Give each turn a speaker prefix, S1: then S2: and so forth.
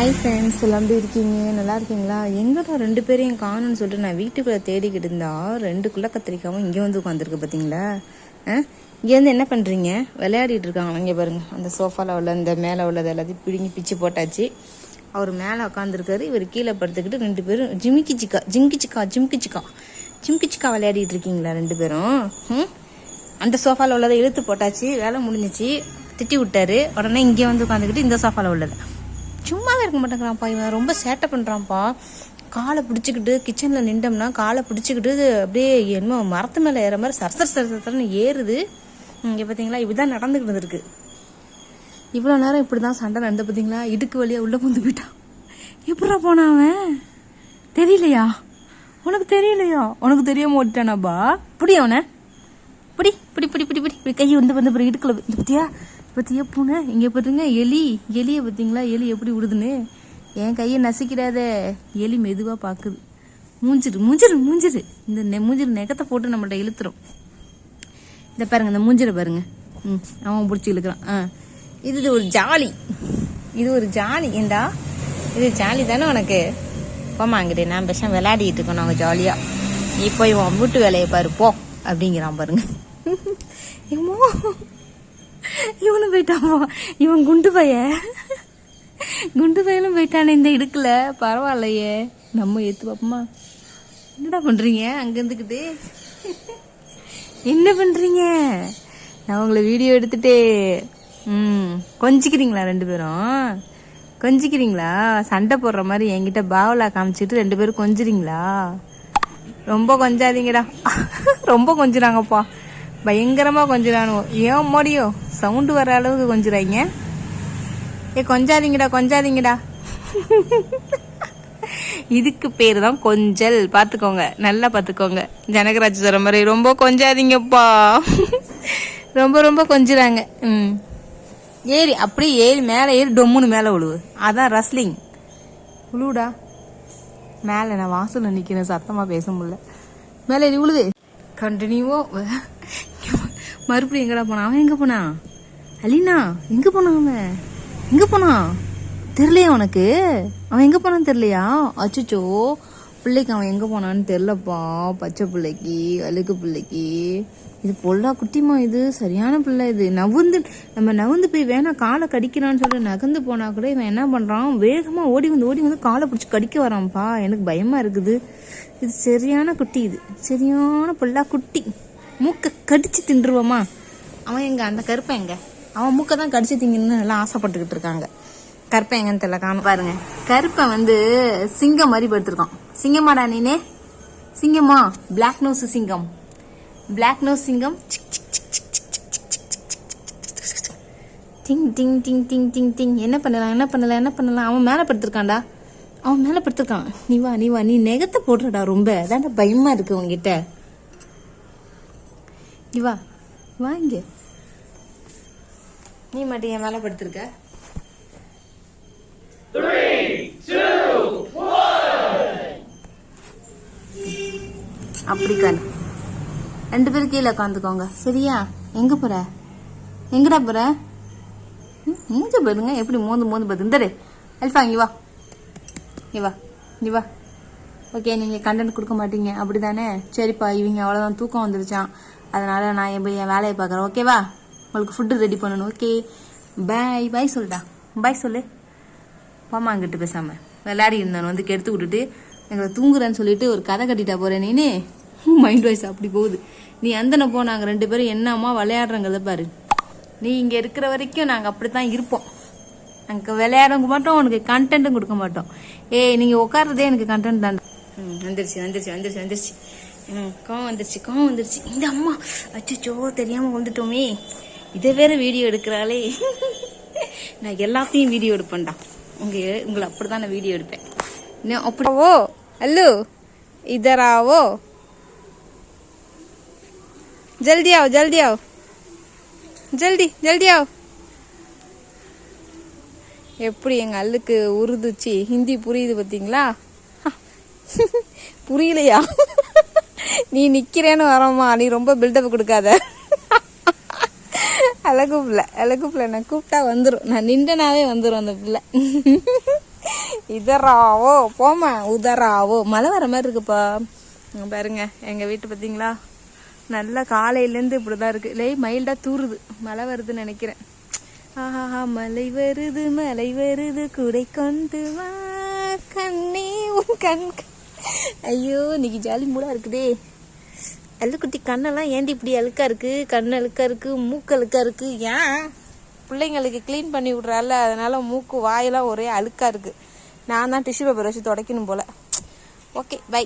S1: hi friends எல்லாம் எப்படி இருக்கீங்க நல்லா இருக்கீங்களா எங்கடா ரெண்டு பேரையும் காணும்னு சொல்லிட்டு நான் வீட்டுக்குள்ளே தேடிக்கிட்டு இருந்தா ரெண்டு குள்ள கத்திரிக்காவும் இங்கே வந்து உட்காந்துருக்கு பார்த்தீங்களா ஆ இங்கேருந்து என்ன பண்ணுறீங்க விளையாடிட்டு இருக்காங்களா இங்கே பாருங்கள் அந்த சோஃபாவில் உள்ள அந்த மேலே உள்ளது எல்லாத்தையும் பிடுங்கி பிச்சு போட்டாச்சு அவர் மேலே உட்காந்துருக்காரு இவர் கீழே படுத்துக்கிட்டு ரெண்டு பேரும் ஜிமிக்கிச்சிக்கா சிக்கா ஜிம்கிச்சிக்கா ஜிம்கிச்சிக்கா விளையாடிட்டு இருக்கீங்களா ரெண்டு பேரும் அந்த சோஃபாவில் உள்ளதை இழுத்து போட்டாச்சு வேலை முடிஞ்சிச்சு திட்டி விட்டாரு உடனே இங்கே வந்து உட்காந்துக்கிட்டு இந்த சோஃபாவில் உள்ளதை சும்மாவே இருக்க மாட்டேங்கிறான்ப்பா இவன் ரொம்ப சேட்டை பண்ணுறான்ப்பா காலை பிடிச்சிக்கிட்டு கிச்சனில் நின்றோம்னா காலை பிடிச்சிக்கிட்டு அப்படியே என்னமோ மரத்து மேலே ஏற மாதிரி சரசர சரசரன்னு ஏறுது இங்கே பார்த்தீங்களா இப்படி தான் நடந்துக்கிட்டு இருந்திருக்கு இவ்வளோ நேரம் இப்படி தான் சண்டை நடந்து பார்த்தீங்களா இடுக்கு வழியாக உள்ளே புந்து போயிட்டான் எப்படா போனான் அவன் தெரியலையா உனக்கு தெரியலையா உனக்கு தெரிய ஓட்டிட்டானாப்பா பிடி அவனை பிடி பிடி பிடி புடி கை வந்து வந்து பிறகு இடுக்கல பத்தியா பற்றியே பூனை இங்கே பார்த்துங்க எலி எலியை பார்த்தீங்களா எலி எப்படி விடுதுன்னு என் கையை நசிக்கிறாத எலி மெதுவாக பார்க்குது மூஞ்சிரு மூஞ்சிரு மூஞ்சிரு இந்த மூஞ்சிரு நெகத்தை போட்டு நம்மள்ட இழுத்துரும் இதை பாருங்கள் இந்த மூஞ்சிரை பாருங்கள் ம் அவன் பிடிச்சி இழுக்கிறான் ஆ இது ஒரு ஜாலி இது ஒரு ஜாலி ஏண்டா இது ஜாலி தானே உனக்கு போமாங்கிட்டு நான் பேசாம விளையாடிட்டு இருக்கோம் நாங்கள் ஜாலியாக இப்போ இவன் வீட்டு வேலையை பாரு போ அப்படிங்கிறான் பாருங்க ஏமோ இவனு போயிட்டாமா இவன் குண்டு பைய குண்டு பையனும் போயிட்டானே இந்த இடுக்கில் பரவாயில்லையே நம்ம ஏற்று பார்ப்போமா என்னடா பண்ணுறீங்க அங்கே இருந்துக்கிட்டு என்ன பண்ணுறீங்க நான் உங்களை வீடியோ எடுத்துகிட்டே ம் கொஞ்சிக்கிறீங்களா ரெண்டு பேரும் கொஞ்சிக்கிறீங்களா சண்டை போடுற மாதிரி என்கிட்ட பாவலா காமிச்சிட்டு ரெண்டு பேரும் கொஞ்சிறீங்களா ரொம்ப கொஞ்சாதீங்கடா ரொம்ப கொஞ்சிறாங்கப்பா பயங்கரமாக கொஞ்சிறானுவோ ஏன் மோடியோ சவுண்டு வர அளவுக்கு கொஞ்சிறாய்ங்க ஏ கொஞ்சாதீங்கடா கொஞ்சாதீங்கடா இதுக்கு பேர் தான் கொஞ்சல் பார்த்துக்கோங்க நல்லா பார்த்துக்கோங்க ஜனகராஜ் சொல்கிற மாதிரி ரொம்ப கொஞ்சாதீங்கப்பா ரொம்ப ரொம்ப கொஞ்சிறாங்க ம் ஏறி அப்படியே ஏறி மேலே ஏறி டொம்முன்னு மேலே விழுவு அதான் ரஸ்லிங் உழுவுடா மேலே நான் வாசலில் நிற்கிறேன் சத்தமாக பேச முடியல மேலே ஏறி உழுது கண்டினியூவோ மறுபடியும் எங்கடா போனான் அவன் எங்கே போனான் அலினா எங்கே போனான் அவன் எங்கே போனான் தெரியலையா உனக்கு அவன் எங்கே போனான்னு தெரிலையா அச்சுச்சோ பிள்ளைக்கு அவன் எங்கே போனான்னு தெரிலப்பா பச்சை பிள்ளைக்கு அழுக்கு பிள்ளைக்கு இது பொல்லா குட்டிமா இது சரியான பிள்ளை இது நவுந்து நம்ம நவுந்து போய் வேணா காலை கடிக்கிறான்னு சொல்லி நகர்ந்து போனா கூட இவன் என்ன பண்ணுறான் வேகமாக ஓடி வந்து ஓடி வந்து காலை பிடிச்சி கடிக்க வரான்ப்பா எனக்கு பயமாக இருக்குது இது சரியான குட்டி இது சரியான பிள்ளா குட்டி மூக்கை கடிச்சு தின்றுவோமா அவன் எங்க அந்த கருப்பை எங்க அவன் மூக்கை தான் கடிச்சு திங்கன்னு எல்லாம் ஆசைப்பட்டுக்கிட்டு இருக்காங்க கருப்பை எங்கன்னு தெரியல காணும் பாருங்க கருப்பை வந்து சிங்கம் மாதிரி படுத்துருக்கான் சிங்கமாடா நீனே சிங்கமா பிளாக் நோஸ் சிங்கம் பிளாக் நோஸ் சிங்கம் திங் திங் திங் திங் திங் டிங் என்ன பண்ணலாம் என்ன பண்ணலாம் என்ன பண்ணலாம் அவன் மேலே படுத்திருக்கான்டா அவன் மேலே படுத்திருக்கான் நீ வா நீ வா நீ நெகத்தை போடுறடா ரொம்ப அதான்டா பயமாக இருக்கு உங்ககிட்ட இவா வாங்க நீ மட்டும் என் மேல படுத்திருக்க அப்படி ரெண்டு பேரும் கீழே உட்காந்துக்கோங்க சரியா எங்க போற எங்கடா போற எங்க போயிருங்க எப்படி மோந்து மோந்து பார்த்து இந்தரு அல்ஃபா இங்கே வா இங்கே வா வா ஓகே நீங்கள் கண்டென்ட் கொடுக்க மாட்டீங்க அப்படி தானே சரிப்பா இவங்க அவ்வளோதான் தூக்கம் வந்துருச்சான் அதனால் நான் என் என் வேலையை பார்க்குறேன் ஓகேவா உங்களுக்கு ஃபுட்டு ரெடி பண்ணணும் ஓகே பாய் பாய் சொல்டா பாய் சொல்லு பாமா அங்கிட்டு பேசாமல் விளையாடி இருந்தான் வந்து கெடுத்து விட்டுட்டு எங்களை தூங்குறேன்னு சொல்லிட்டு ஒரு கதை கட்டிட்டா போகிறேன் நீனே மைண்ட் வாய்ஸ் அப்படி போகுது நீ அந்தன போ நாங்கள் ரெண்டு பேரும் என்னம்மா விளையாடுறங்கிறத பாரு நீ இங்கே இருக்கிற வரைக்கும் நாங்கள் அப்படி தான் இருப்போம் அங்கே விளையாடங்க மாட்டோம் உனக்கு கண்டென்ட்டும் கொடுக்க மாட்டோம் ஏய் நீங்கள் உட்காரதே எனக்கு கண்டென்ட் தான் வந்துருச்சு வந்துருச்சு வந்துருச்சு வந்துருச்சு கோவம் வந்துருச்சு கோவம் வந்துருச்சு இந்த அம்மா அச்சோ தெரியாமல் வந்துட்டோமே இதை வேற வீடியோ எடுக்கிறாளே நான் எல்லாத்தையும் வீடியோ எடுப்பேன்டா உங்க உங்களை அப்படிதான் நான் வீடியோ எடுப்பேன் இன்னும் அப்படிவோ இதராவோ ஜல்தி आओ ஜல்தி आओ ஜல்தி ஜல்தி ஆவ் எப்படி எங்கள் அல்லுக்கு உருதுச்சு ஹிந்தி புரியுது பாத்தீங்களா புரியலையா நீ நிற்கிறேன்னு வரமா நீ ரொம்ப பில்டப் கொடுக்காத அழகு பிள்ளை அழகு பிள்ளை நான் கூப்பிட்டா வந்துடும் நான் நின்றனாவே வந்துடும் அந்த பிள்ளை இதராவோ போமா உதராவோ மழை வர மாதிரி இருக்குப்பா பாருங்க எங்கள் வீட்டு பார்த்தீங்களா நல்லா காலையிலேருந்து இப்படி தான் இருக்குது லே மைல்டாக தூருது மழை வருதுன்னு நினைக்கிறேன் ஆஹா மலை வருது மலை வருது குடை கொண்டு வா கண்ணே உன் கண் ஐயோ இன்னைக்கு ஜாலி மூடாக இருக்குதே அழுக்குட்டி கண்ணெல்லாம் ஏண்டி இப்படி அழுக்கா இருக்குது கண் அழுக்கா இருக்குது மூக்கு அழுக்கா இருக்குது ஏன் பிள்ளைங்களுக்கு க்ளீன் பண்ணி விடுறாள் அதனால் மூக்கு வாயெல்லாம் ஒரே அழுக்காக இருக்குது நான் தான் டிஷ்யூ பேப்பர் வச்சு துடைக்கணும் போல் ஓகே பை